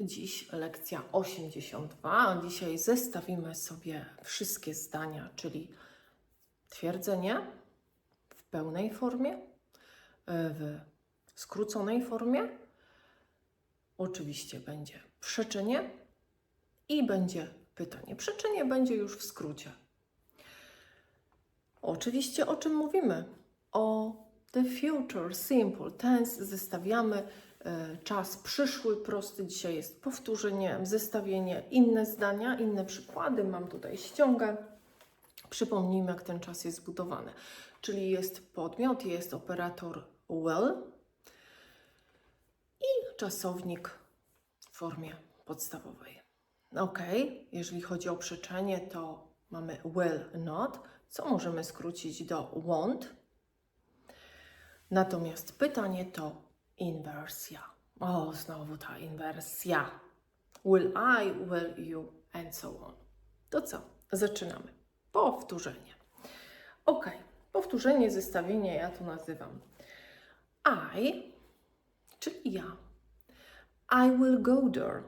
Dziś lekcja 82. Dzisiaj zestawimy sobie wszystkie zdania, czyli twierdzenie w pełnej formie, w skróconej formie. Oczywiście będzie przeczenie i będzie pytanie. Przeczenie będzie już w skrócie. Oczywiście o czym mówimy? O the future simple tense zestawiamy czas przyszły prosty. Dzisiaj jest powtórzenie, zestawienie, inne zdania, inne przykłady. Mam tutaj ściągę. Przypomnijmy, jak ten czas jest zbudowany. Czyli jest podmiot, jest operator will i czasownik w formie podstawowej. Ok, jeżeli chodzi o przeczenie, to mamy will not, co możemy skrócić do won't. Natomiast pytanie to inwersja. O, znowu ta inwersja. Will I, will you, and so on. To co? Zaczynamy. Powtórzenie. Ok, powtórzenie, zestawienie ja to nazywam I, czyli ja. I will go there.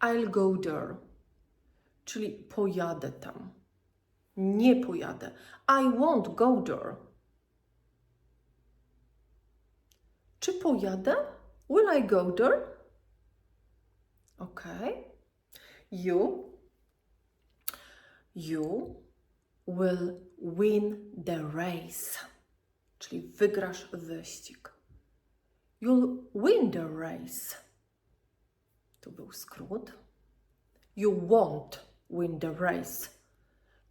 I'll go there. Czyli pojadę tam. Nie pojadę. I won't go there. Czy pojadę? Will I go there? Ok. You. You will win the race. Czyli wygrasz wyścig. You'll win the race. Tu był skrót. You won't win the race.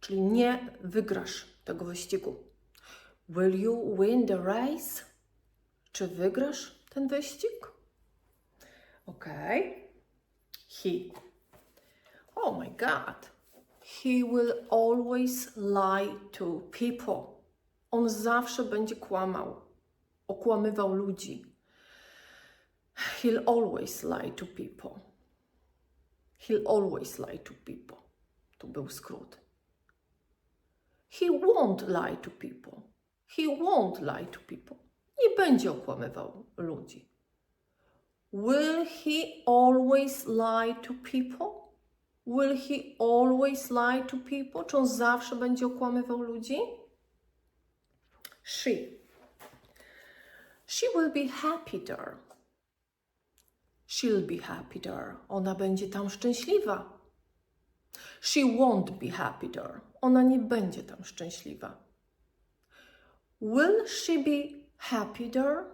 Czyli nie wygrasz tego wyścigu. Will you win the race? Czy wygrasz ten wyścig? Ok. He. Oh my god. He will always lie to people. On zawsze będzie kłamał. Okłamywał ludzi. He'll always lie to people. He'll always lie to people. Tu był skrót. He won't lie to people. He won't lie to people. Nie będzie okłamywał ludzi. Will he always lie to people? Will he always lie to people? Czy on zawsze będzie okłamywał ludzi? She. She will be happy there. She'll be happy there. Ona będzie tam szczęśliwa. She won't be happy there. Ona nie będzie tam szczęśliwa. Will she be happy there?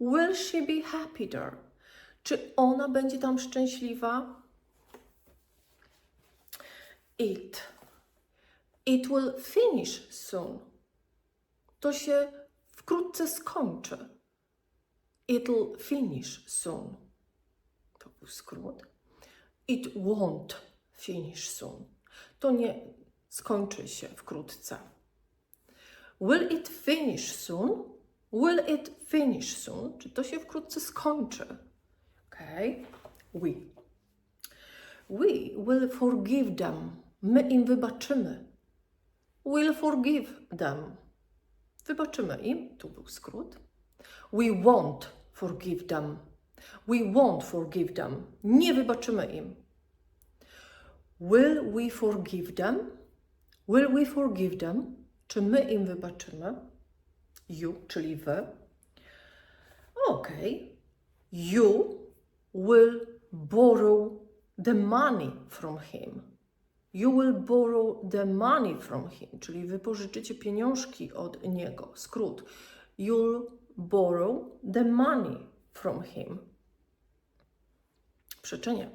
Will she be happy there? Czy ona będzie tam szczęśliwa? It. It will finish soon. To się wkrótce skończy. It'll finish soon. To był skrót. It won't finish soon. To nie skończy się wkrótce. Will it finish soon? Will it finish soon? Czy to się wkrótce skończy? Okay. We. We will forgive them. My im wybaczymy. We'll forgive them. Wybaczymy im. Tu był skrót. We won't forgive them. We won't forgive them. Nie wybaczymy im. Will we forgive them? Will we forgive them? Czy my im wybaczymy? You, czyli wy. Ok. You will borrow the money from him. You will borrow the money from him, czyli wypożyczycie pieniążki od niego. Skrót. You'll borrow the money from him. Przeczenie.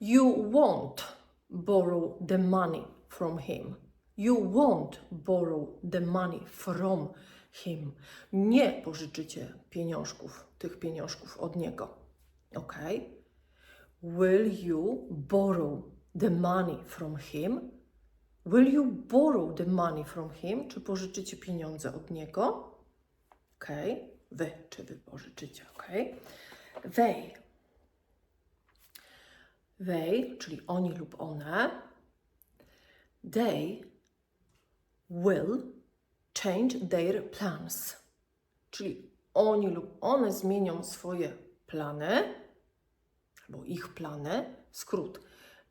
You won't borrow the money from him. You won't borrow the money from him. Nie pożyczycie pieniążków, tych pieniążków od niego. Ok? Will you borrow the money from him? Will you borrow the money from him? Czy pożyczycie pieniądze od niego? Ok? Wy, czy wy pożyczycie? Ok? They. They, czyli oni lub one. They will change their plans. Czyli oni lub one zmienią swoje plany, albo ich plany, skrót.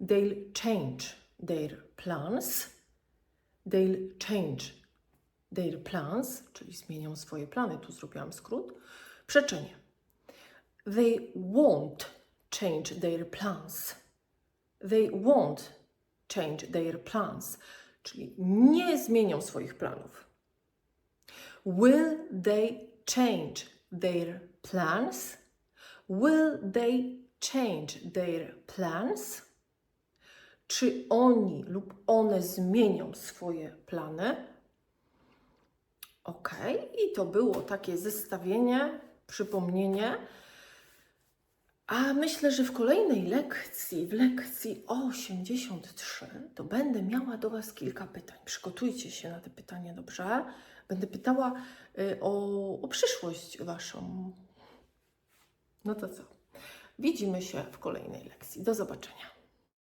They'll change their plans. They'll change their plans, czyli zmienią swoje plany. Tu zrobiłam skrót. Przeczenie. They won't change their plans. They won't change their plans, czyli nie zmienią swoich planów. Will they change their plans? Will they change their plans? Czy oni lub one zmienią swoje plany? Ok, i to było takie zestawienie, przypomnienie. A myślę, że w kolejnej lekcji, w lekcji 83, to będę miała do Was kilka pytań. Przygotujcie się na te pytania dobrze. Będę pytała y, o, o przyszłość Waszą. No to co? Widzimy się w kolejnej lekcji. Do zobaczenia.